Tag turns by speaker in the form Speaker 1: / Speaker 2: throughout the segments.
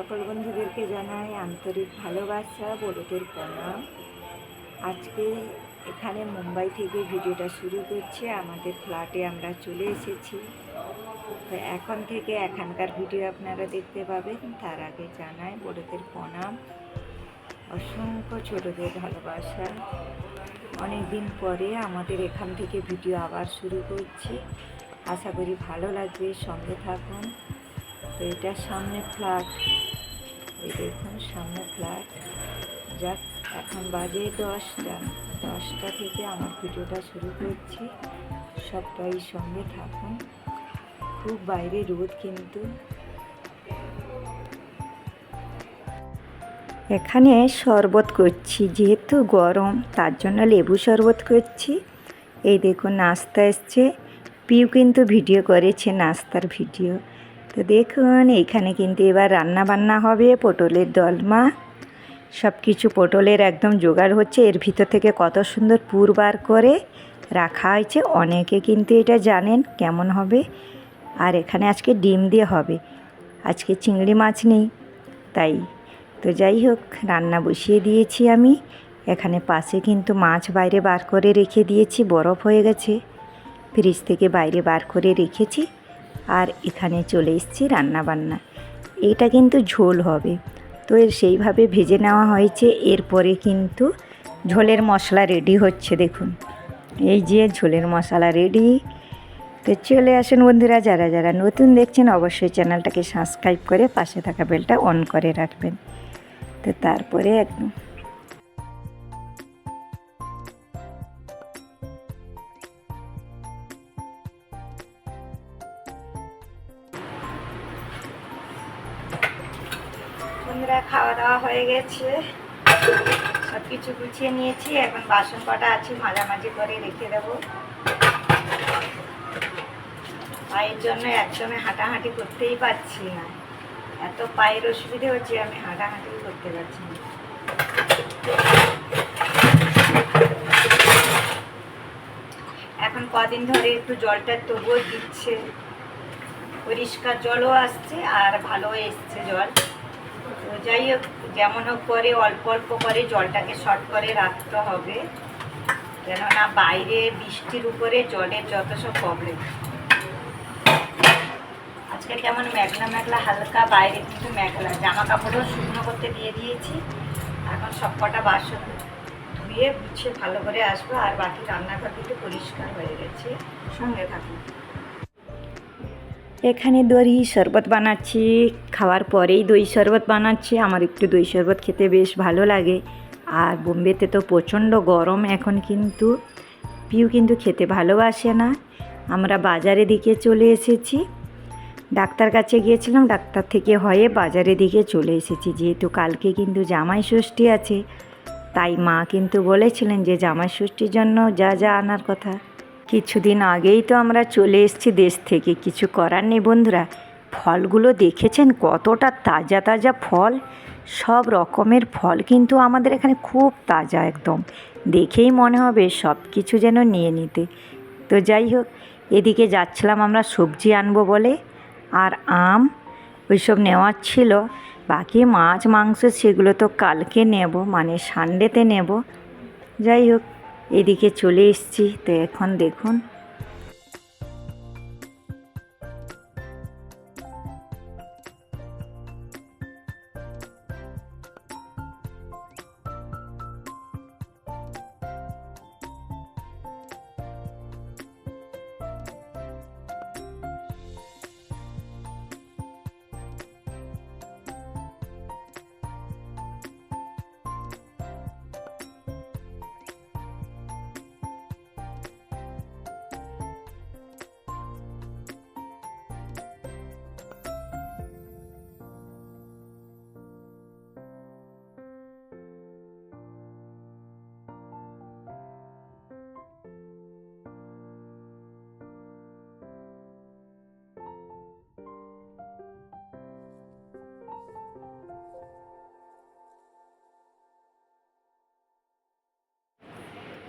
Speaker 1: সকল বন্ধুদেরকে জানাই আন্তরিক ভালোবাসা, বড়দের প্রণাম। আজকে এখানে মুম্বাই থেকে ভিডিওটা শুরু করছি। আমাদের ফ্ল্যাটে আমরা চলে এসেছি। তো এখন থেকে এখানকার ভিডিও আপনারা দেখতে পাবেন। তার আগে জানাই বড়দের প্রণাম। অসংখ্য ছোটদের ভালোবাসা। অনেক দিন পরে আমাদের এখান থেকে ভিডিও আবার শুরু করছি। আশা করি ভালো লাগবে। সঙ্গে থাকুন। তো এটা সামনে ফ্ল্যাট। এই দেখুন, সামনে ফ্ল্যাট। যাক, এখন বাজে দশটা। দশটা থেকে আমার ভিডিওটা শুরু করছি। সবটাই সঙ্গে থাকুন। খুব বাইরে রোদ কিন্তু। এখানে শরবত করছি, যেহেতু গরম, তার জন্য লেবু শরবত করছি। এই দেখুন, নাস্তা এসছে। পিউ কিন্তু ভিডিও করেছে, নাস্তার ভিডিও। তো দেখুন, এখানে কিন্তু এবার রান্না বান্না হবে, পটলের দলমা সব কিছু পটলের একদম জোগাড় হচ্ছে, এর ভিতর থেকে কত সুন্দর পুর বার করে রাখা হয়েছে। অনেকে কিন্তু এটা জানেন কেমন হবে। আর এখানে আজকে ডিম দিয়ে হবে। আজকে চিংড়ি মাছ নেই, তাই। তো যাই হোক, রান্না বসিয়ে দিয়েছি আমি। এখানে পাশে কিন্তু মাছ বাইরে বার করে রেখে দিয়েছি, বরফ হয়ে গেছে। ফ্রিজ থেকে বাইরে বার করে রেখেছি। আর এখানে চলে এসেছি রান্নাবান্না। এটা কিন্তু ঝোল হবে। তো এর সেইভাবে ভেজে নেওয়া হয়েছে। এরপরে কিন্তু ঝোলের মশলা রেডি হচ্ছে, দেখুন। এই যে ঝোলের মশলা রেডি তো চলে আসুন বন্ধুরা, যারা যারা নতুন দেখছেন, অবশ্যই চ্যানেলটাকে সাবস্ক্রাইব করে পাশে থাকা বেলটা অন করে রাখবেন। তো তারপরে একদম হয়ে গেছে। সব কিছু গুছিয়ে নিয়েছি। এখন বাসন কটা আছে, মাঝামাঝি করে রেখে দেবো। পায়ের জন্য একদমই হাঁটাহাঁটি করতেই পারছি না। এত পায়ের অসুবিধে হচ্ছে, আমি হাঁটাহাঁটি করতে পারছি না। এখন কদিন ধরে একটু জলটা তবুও দিচ্ছে। পরিষ্কার জলও আসছে আর ভালো এসছে জল। যাই হোক, যেমন হোক করে, অল্প অল্প করে জলটাকে শর্ট করে রাখতে হবে। কেননা বাইরে বৃষ্টির উপরে জলের যত সব প্রবলেম আজকে কেমন মেঘলা মেঘলা, হালকা বাইরে কিন্তু মেঘলা। জামা কাপড়ও শুকনো করতে দিয়ে দিয়েছি। এখন সব কটা বাসন ধুয়ে গুছিয়ে ভালো করে আসব। আর বাকি রান্নাঘর কিন্তু পরিষ্কার হয়ে গেছে। সঙ্গে থাকুন। এখানে দই শরবত বানাচ্ছি, খাওয়ার পরেই দই শরবত বানাচ্ছি। আমার একটু দই শরবত খেতে বেশ ভালো লাগে। আর বোম্বেতে তো প্রচণ্ড গরম, এখন কিন্তু পিউ কিন্তু খেতে ভালোবাসে না। আমরা বাজারে দিকে চলে এসেছি। ডাক্তার কাছে গিয়েছিলাম, ডাক্তার থেকে হয়ে বাজারে দিকে চলে এসেছি। যেহেতু কালকে কিন্তু জামাই ষষ্ঠী আছে, তাই মা কিন্তু বলেছিলেন যে জামাই ষষ্ঠীর জন্য যা যা আনার কথা। কিছুদিন আগেই তো আমরা চলে এসেছি দেশ থেকে। কিছু করার নেই বন্ধুরা। ফলগুলো দেখেছেন? কতটা তাজা তাজা ফল। সব রকমের ফল কিন্তু আমাদের এখানে খুব তাজা একদম। দেখেই মনে হবে সব কিছু যেন নিয়ে নিতে। তো যাই হোক, এদিকে যাচ্ছিলাম আমরা সবজি আনব বলে। আর আম ওইসব নেওয়ার ছিল। বাকি মাছ, মাংস সেগুলো তো কালকে নেব মানে সানডেতে নেব। যাই হোক এদিকে চলে এসছি তো এখন দেখুন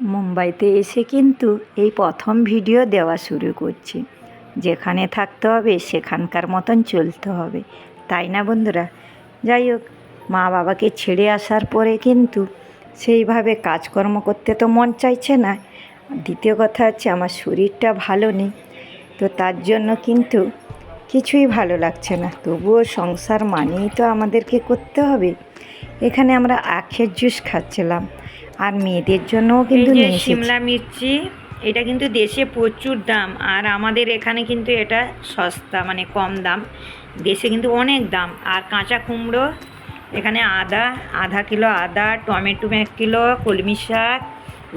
Speaker 1: মুম্বাইতে এসে কিন্তু এই প্রথম ভিডিও দেওয়া শুরু করছি। যেখানে থাকতে হবে, সেখানকার মতন চলতে হবে। তাই না বন্ধুরা? যাই হোক, মা বাবাকে ছেড়ে আসার পরে কিন্তু সেইভাবে কাজকর্ম করতে তো মন চাইছে না। দ্বিতীয় কথা হচ্ছে, আমার শরীরটা ভালো নেই। তো তার জন্য কিন্তু কিছুই ভালো লাগছে না। তবুও সংসার মানেই তো আমাদেরকে করতে হবে। এখানে আমরা আখের জুস খাচ্ছিলাম। আর মেয়েদের জন্যও কিন্তু নিয়ে।
Speaker 2: শিমলা মির্চি এটা কিন্তু দেশে প্রচুর দাম আর আমাদের এখানে কিন্তু এটা সস্তা মানে কম দাম। দেশে কিন্তু অনেক দাম। আর কাঁচা কুমড়ো এখানে আদা আধা কিলো আদা টমেটো এক কিলো কলমি শাক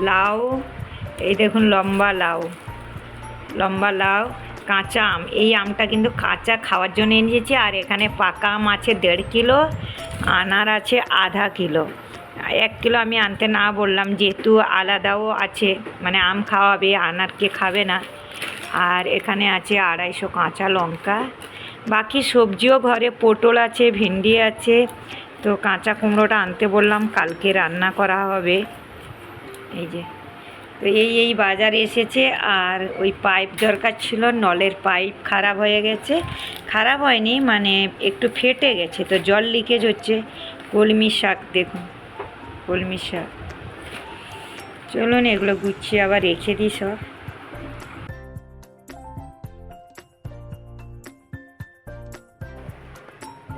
Speaker 2: লাউ এই দেখুন লম্বা লাউ লম্বা লাউ কাঁচা আম। এই আমটা কিন্তু কাঁচা খাওয়ার জন্য এনেছি। আর এখানে পাকা আম আছে দেড় কিলো আনার আছে আধা কিলো। এক কিলো আমি আনতে না বললাম, যেহেতু আলাদাও আছে মানে আম খাওয়াবে আনার কে খাবে না। আর এখানে আছে আড়াইশো কাঁচা লঙ্কা। বাকি সবজিও ঘরে পটল আছে, ভিন্ডি আছে। তো কাঁচা কুমড়োটা আনতে বললাম, কালকে রান্না করা হবে। এই যে, তো এই এই বাজার এসেছে। আর ওই পাইপ দরকার ছিল, নলের পাইপ খারাপ হয়ে গেছে। খারাপ হয়নি মানে একটু ফেটে গেছে, তো জল লিকেজ হচ্ছে। কলমি শাক দেখুন। কলমি শাক চলুন এগুলো গুছিয়ে আবার রেখে দিই সব।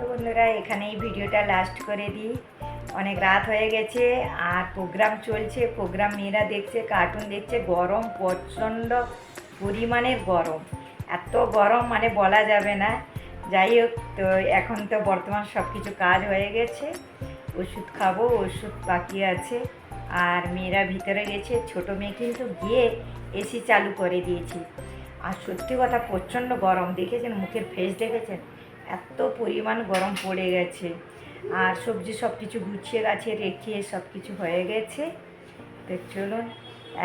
Speaker 1: বন্ধুরা এখানে এই ভিডিওটা লাস্ট করে দিই। অনেক রাত হয়ে গেছে, আর প্রোগ্রাম চলছে। প্রোগ্রাম মেয়েরা দেখছে কার্টুন দেখছে। গরম, প্রচণ্ড পরিমাণের গরম। এত গরম মানে বলা যাবে না। যাই হোক, তো এখন তো বর্তমান সব কিছু কাজ হয়ে গেছে। ওষুধ খাব, ওষুধ বাকি আছে। আর মেয়েরা ভিতরে গেছে, ছোটো মেয়ে কিন্তু গিয়ে এসি চালু করে দিয়েছি। আর সত্যি কথা, প্রচণ্ড গরম, দেখেছেন? মুখের ফেস দেখেছেন? এত পরিমাণ গরম পড়ে গেছে। আর সবজি সব কিছু গুছিয়ে গাছে রেখে সব কিছু হয়ে গেছে। তো চলুন,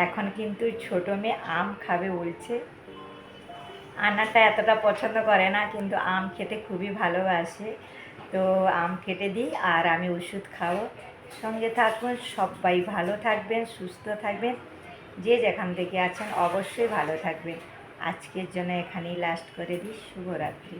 Speaker 1: এখন কিন্তু ছোটো মেয়ে আম খাবে বলছে। আনারটা এতটা পছন্দ করে না, কিন্তু আম খেতে খুবই ভালোবাসে। তো আম কেটে দিই আর আমি ওষুধ খাব। সঙ্গে থাকুন, সবাই ভালো থাকবেন, সুস্থ থাকবেন। যে যেখান থেকে আছেন অবশ্যই ভালো থাকবেন। আজকের জন্য এখানেই লাস্ট করে দিই। শুভরাত্রি।